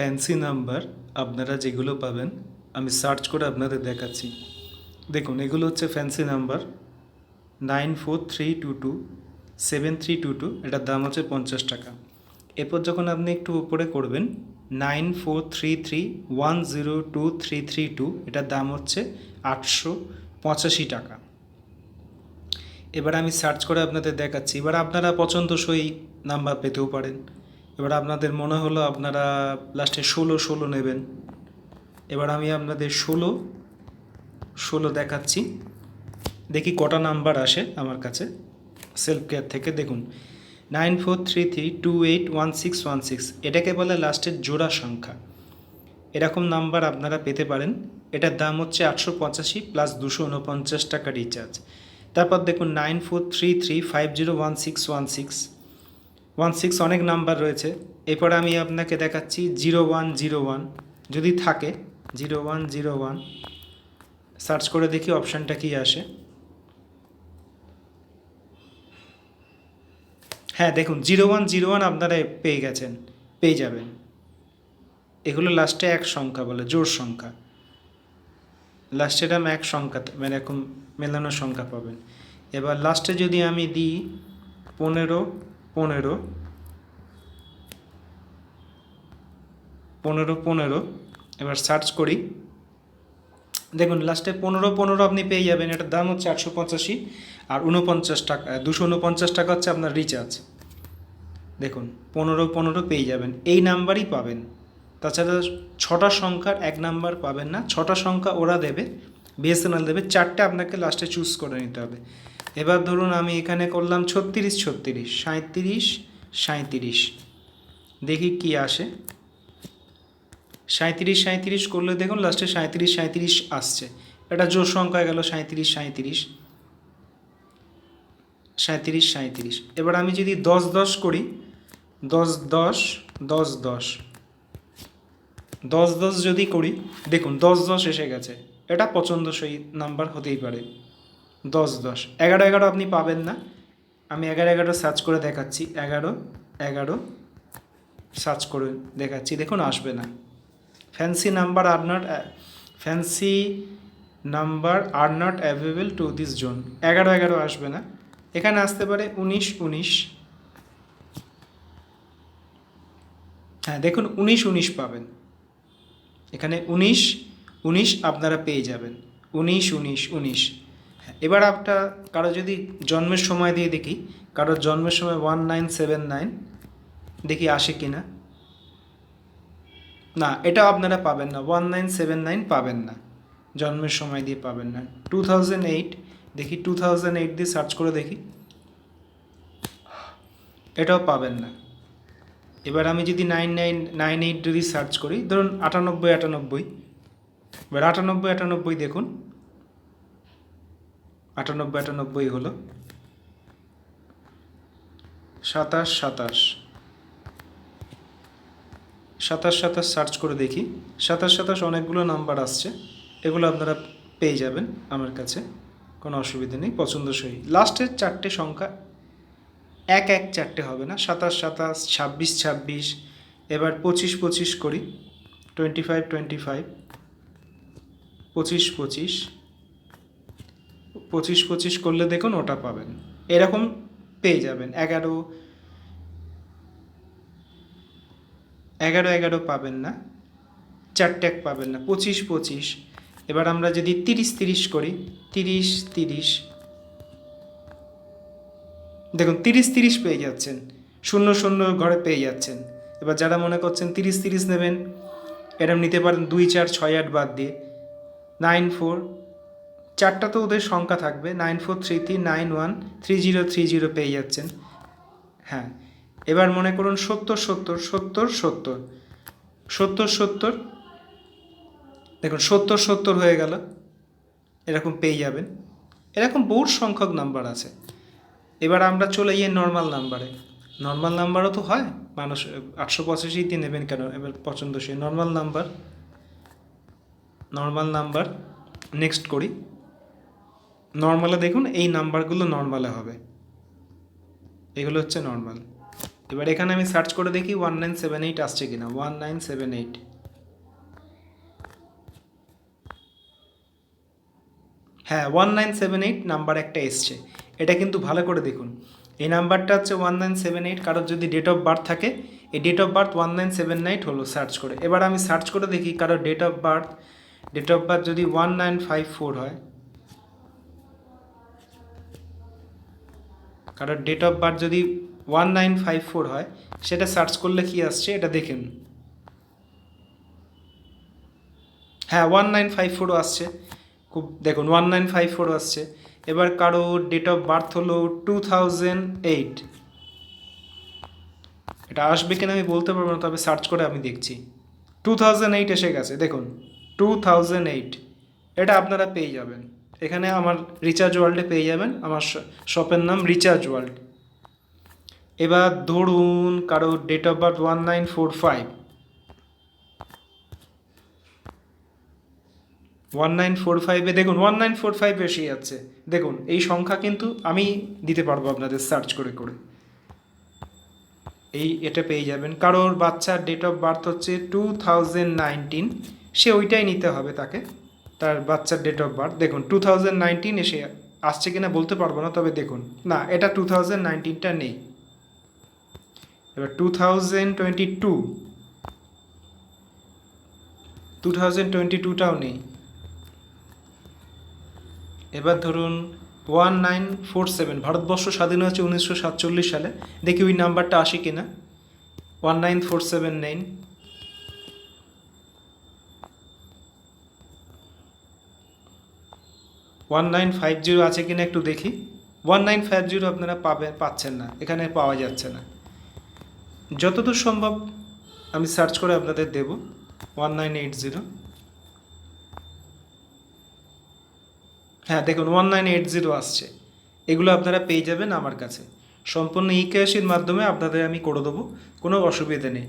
Fancy number আপনারা যেগুলো পাবেন, আমি সার্চ করে আপনাদের দেখাচ্ছি। দেখুন, এগুলো হচ্ছে fancy number nine four three two two seven three two two এটার দাম হচ্ছে পঞ্চাশ টাকা। এরপর যখন আপনি একটু উপরে করবেন nine four three three one zero two three three two এটার দাম হচ্ছে আটশো পঁচাশি টাকা। এবার আমি সার্চ করে আপনাদের দেখাচ্ছি। এবার আপনারা পছন্দসই নাম্বার পেতেও পারেন। এবার আপনাদের মনে হলো আপনারা লাস্টে ষোলো ষোলো নেবেন। এবার আমি আপনাদের ষোলো ষোলো দেখাচ্ছি। দেখি কটা নাম্বার আসে আমার কাছে। সেলফ কেয়ার থেকে দেখুন। Nine four three three two eight one six one six. এটাকে বলে লাস্টের জোড়া সংখ্যা। এরকম নাম্বার আপনারা পেতে পারেন। এটার দাম হচ্ছে আটশো পঁচাশি প্লাস দুশো উনপঞ্চাশ টাকা রিচার্জ তারপর দেখুন nine four three three five zero one six one six. One six অনেক নাম্বার রয়েছে। এরপর আমি আপনাকে দেখাচ্ছি জিরো ওয়ান জিরো ওয়ান। যদি থাকে, zero one zero one, search করে দেখি অপশানটা কি আসে। হ্যাঁ দেখুন, জিরো ওয়ান জিরো ওয়ান আপনারা পেয়ে গেছেন, পেয়ে যাবেন। এগুলো লাস্টে এক সংখ্যা বলে জোর সংখ্যা। লাস্টে এরম এক সংখ্যা মানে এরকম মেলানো সংখ্যা পাবেন। এবার লাস্টে যদি আমি দিই পনেরো পনেরো। পনেরো পনেরো। এবার সার্চ করি। দেখুন লাস্টে পনেরো পনেরো আপনি পেয়ে যাবেন। এটার দাম হচ্ছে আটশো পঁচাশি আর উনপঞ্চাশ টাকা দুশো উনপঞ্চাশ টাকা হচ্ছে আপনার রিচার্জ দেখুন, পনেরো পনেরো পেয়ে যাবেন। এই নাম্বারই পাবেন। তাছাড়া ছটা সংখ্যার এক নাম্বার পাবেন না। ছটা সংখ্যা ওরা দেবে। বিএসএনএল দেবে। চারটে আপনাকে লাস্টে চুজ করে নিতে হবে। এবার ধরুন আমি এখানে করলাম ছত্রিশ ছত্রিশ সাঁত্রিশ সাঁত্রিশ দেখি কি আসে। সাঁত্রিশ সাঁত্রিশ করলে দেখুন লাস্টে সাঁত্রিশ সাঁত্রিশ আসছে। এটা জোর সংখ্যা গেল সাঁত্রিশ সাঁত্রিশ সাঁত্রিশ সাঁত্রিশ এবার আমি যদি দশ দশ করি, দশ দশ দশ দশ। দশ দশ যদি করি, দেখুন দশ দশ এসে গেছে। এটা পছন্দসই নাম্বার হতেই পারে। দশ দশ। এগারো এগারো আপনি পাবেন না। আমি এগারো এগারো সার্চ করে দেখাচ্ছি। এগারো এগারো সার্চ করে দেখাচ্ছি। দেখুন, আসবে না। Fancy number are not fancy number are not available to this zone এগারো এগারো আসবে না। এখানে আসতে পারে উনিশ উনিশ। হ্যাঁ দেখুন, উনিশ উনিশ পাবেন। এখানে উনিশ উনিশ আপনারা পেয়ে যাবেন। উনিশ উনিশ উনিশ। এবার আপনার কারও যদি জন্মের সময় দিয়ে দেখি, কারও জন্মের সময় ওয়ান নাইন সেভেন নাইন দেখি আসে কি না না এটা আপনারা পাবেন না ওয়ান নাইন সেভেন নাইন পাবেন না, জন্মের সময় দিয়ে পাবেন না। টু থাউজেন্ড এইট দেখি টু থাউজেন্ড এইট দিয়ে সার্চ করে দেখি। এটাও পাবেন না। এবার আমি যদি নাইন নাইন নাইন এইট যদি সার্চ করি, ধরুন আটানব্বই আটানব্বই, এবার আটানব্বই আটানব্বই দেখুন। আটানব্বই আটানব্বই হলো। সাতাশ সাতাশ। সাতাশ সাতাশ সার্চ করে দেখি। সাতাশ সাতাশ অনেকগুলো নাম্বার আসছে। এগুলো আপনারা পেয়ে যাবেন আমার কাছে। কোনো অসুবিধা নেই, পছন্দসই। লাস্টের চারটে সংখ্যা এক এক চারটে হবে না। সাতাশ সাতাশ, ছাব্বিশ ছাব্বিশ, এবার পঁচিশ পঁচিশ করি। টোয়েন্টি ফাইভ টোয়েন্টি ফাইভ পঁচিশ পঁচিশ। পঁচিশ পঁচিশ করলে দেখুন ওটা পাবেন। এরকম পেয়ে যাবেন। এগারো এগারো এগারো পাবেন না। চারটে এক পাবেন না। পঁচিশ পঁচিশ। এবার আমরা যদি তিরিশ তিরিশ করি, তিরিশ তিরিশ। দেখুন, তিরিশ তিরিশ পেয়ে যাচ্ছেন। শূন্য শূন্য ঘরে পেয়ে যাচ্ছেন। এবার যারা মনে করছেন তিরিশ তিরিশ নেবেন, এরম নিতে পারেন দুই, চার, ছয়, আট বাদ দিয়ে। নাইন, ফোর চারটা তো ওদের সংখ্যা থাকবে nine four three three nine one three zero three zero পেয়ে যাচ্ছেন। হ্যাঁ এবার মনে করুন সত্তর সত্তর সত্তর সত্তর। সত্তর সত্তর, দেখুন সত্তর সত্তর হয়ে গেল, এরকম পেয়ে যাবেন। এরকম বহু সংখ্যক নাম্বার আছে। এবার আমরা চলে যাই নর্মাল নাম্বারে নর্মাল নাম্বারও তো হয়, মানুষ আটশো পঁচাশিতে নেবেন কেন? এবার পছন্দসই। Normal number normal number next করি। নর্মালে দেখুন, এই নাম্বারগুলো নর্মালে হবে। এগুলো হচ্ছে নর্মাল এবার এখানে আমি সার্চ করে দেখি ওয়ান নাইন সেভেন এইট আসছে কিনা। ওয়ান নাইন সেভেন এইট হ্যাঁ one nine seven eight number একটা এসছে। এটা কিন্তু ভালো করে দেখুন। এই নাম্বারটা হচ্ছে ওয়ান নাইন সেভেন এইট কারোর যদি ডেট অফ বার্থ থাকে, এই date of birth one nine seven nine হলো সার্চ করে। এবার আমি সার্চ করে দেখি কারোর date of birth date of birth যদি ওয়ান নাইন ফাইভ ফোর হয়। কারোর ডেট অফ বার্থ যদি ওয়ান নাইন ফাইভ ফোর হয়, সেটা সার্চ করলে কি আসছে? এটা দেখেন হ্যাঁ ওয়ান নাইন ফাইভ ফোরও আসছে। খুব, দেখুন ওয়ান নাইন ফাইভ ফোরও আসছে। এবার কারও ডেট অফ বার্থ হলো টু থাউজেন্ড এইট এটা আসবে কিনা আমি বলতে পারব না, তবে সার্চ করে আমি দেখছি। টু থাউজেন্ড এইট এসে গেছে, দেখুন টু থাউজেন্ড এইট এটা আপনারা পেয়ে যাবেন। এখানে আমার রিচার্জ ওয়ার্ল্ডে পেয়ে যাবেন। আমার শপের নাম রিচার্জ ওয়ার্ল্ড এবার ধরুন কারও date of birth one nine four five one nine four ফাইভে দেখুন ওয়ান নাইন ফোর ফাইভ এসে যাচ্ছে। দেখুন, এই সংখ্যা কিন্তু আমি দিতে পারব আপনাদের সার্চ করে করে। এই এটা পেয়ে যাবেন। কারোর বাচ্চার ডেট অফ বার্থ হচ্ছে টু থাউজেন্ড নাইনটিন সে ওইটাই নিতে হবে তাকে। তার বাচ্চার ডেট অফ বার্থ দেখুন টু থাউজেন্ড নাইনটিন এসে আসছে কিনা বলতে পারব না, তবে দেখুন। না, এটা টু থাউজেন্ড নাইনটিনটা নেই। এবার two thousand twenty two two thousand twenty টুটাও নেই। এবার ধরুন one nine four seven Bharatvarsha স্বাধীন হয়েছে উনিশশো সাতচল্লিশ সালে। দেখি ওই নাম্বারটা আসে কিনা। One nine four seven nine one nine five zero আছে কিনা একটু দেখি। ওয়ান নাইন ফাইভ জিরো আপনারা পাবেন পাচ্ছেন না, এখানে পাওয়া যাচ্ছে না। যতদূর সম্ভব আমি সার্চ করে আপনাদের দেব ওয়ান নাইন এইট জিরো হ্যাঁ দেখুন ওয়ান নাইন এইট জিরো আসছে। এগুলো আপনারা পেয়ে যাবেন আমার কাছে। সম্পূর্ণ ইকেএসির মাধ্যমে আপনাদের আমি করে দেবো, কোনো অসুবিধা নেই।